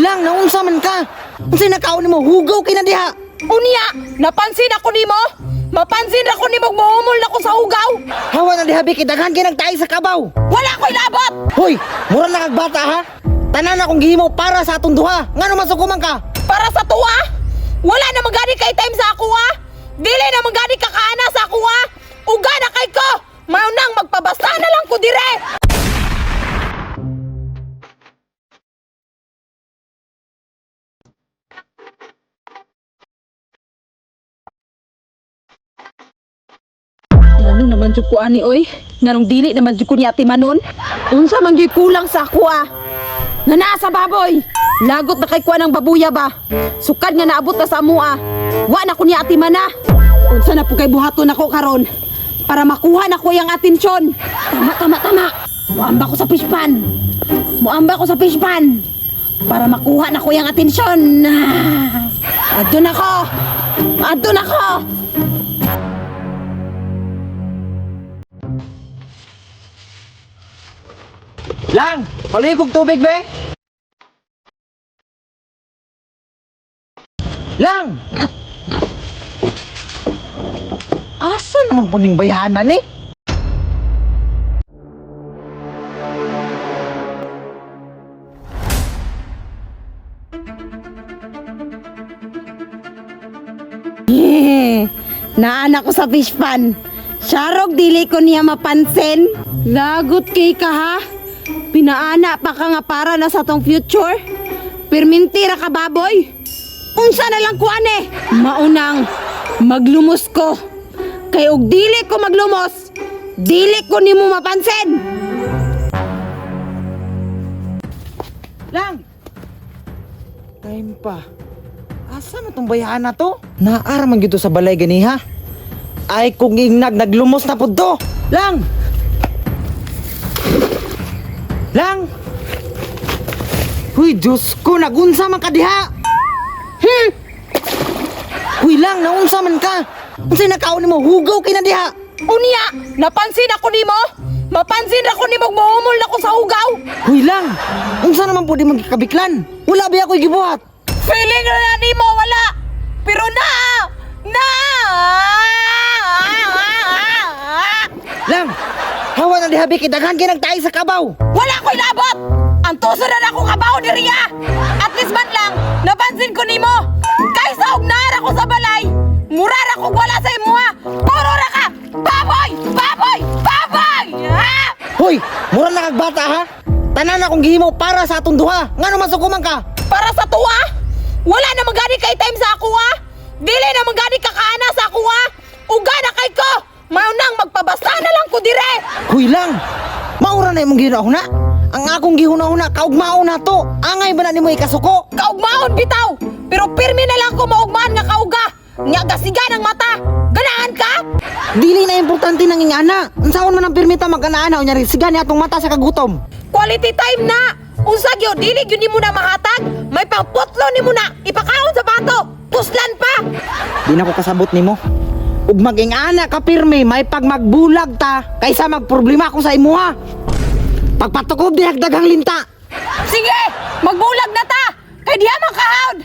Lang, naunsa man ka. Unsay nakaon nimo hugaw kay na diha. Unya, napansin ako nimo? Mapansin ako nimo muhumol na ko sa ugaw. Hawa na diha biki daghan kay nagtaay sa kabaw. Wala ko inabot. Hoy, mura na kag bata ha. Tanan akong gihimo para sa atong duha. Ngano masukuman ka? Para sa tuwa? Wala na magani kay time sa ako ha? Dili na magani ka kaana sa Ano naman jud ko ani oy? Nganong dili naman jud ko ni Ate Manon? Unsa man gyud kulang sa ako ha? Nga naa sa baboy! Lagot na kay kuha ng babuya ba? Sukad nga naabot na sa amua. Wa na ko ni ati mana. Unsa na po kay buhaton ako karon para makuha na ko yung atensyon. Tama, tama, tama. Muamba ko sa fishpan. Muamba ko sa fishpan. Para makuha na ko yung atensyon. Adun ako. Adun ako. Lang, palikog tubig be. Lang. Asa naman po ning bayanan eh? Naana ko sa fishpan. Sharog dili ko niya mapansin. Lagot kay ka ha. Pinaana pa ka nga para na sa tong future. Permintira ka baboy. Unsa na lang kuan eh. Maunang maglumos ko. Kay og dili ko maglumos, dili ko nimo mapansin. Lang. Time pa. Asa na tong bayahan na to? Naara man gito sa balay gani ha. Ay kung ingnag naglumos na pud to. Lang. Lang. Huy, Diyos ko, nagunsa man ka diha. Hmm. Huy lang, naunsa man ka. Unsay nakaon nimo hugaw kay na diha. Unya, napansin ako nimo? Mapansin ako nimo muhumol na ko sa ugaw. Huy lang. Unsa naman po di magkabiklan? Wala ba ako gibuhat? Feeling na na nimo wala. Pero na! Na! Lang. Hawa na diha biki daghan kay nagtaay sa kabaw. Wala inabot! Ang tuso na ako kabaw ni Ria! At least man lang, napansin ko nimo! Kaysa og naara ko sa balay, murara ko wala sa imo ha! Puro ra ka! Baboy! Baboy! Baboy! Ha? Hoy, mura na kag bata ha. Tanan akong gihimo para sa atong duha. Ngano masukuman ka? Para sa tuwa? Wala na magani kay time sa ako ha! Dili na magani ka kaana sa ako ha! Uga na kay ko! Maunang magpabasta na lang ko dire! Huy lang. Maura na imong gihuna Ang akong gihuna-huna kaugmao na to. Angay ba na nimo ikasuko? Kaugmaon bitaw! Pero pirmi na lang ko maugmaan nga kauga! Nga gasiga ng mata! Ganahan ka? Dili na importante nang ingana. Unsaon man ang permita maganaana unya rin siga ni atong mata sa kagutom. Quality time na! Unsa gyud dili gyud nimo na mahatag? May pangputlo nimo na ipakaon sa bato! Puslan pa! Di na ko kasabot nimo. Ug magingana ka pirmi may pag magbulag ta kaysa magproblema ko sa imuha. Pagpatukob di daghang linta. Sige! Magbulag na ta! Kay diha makahawd!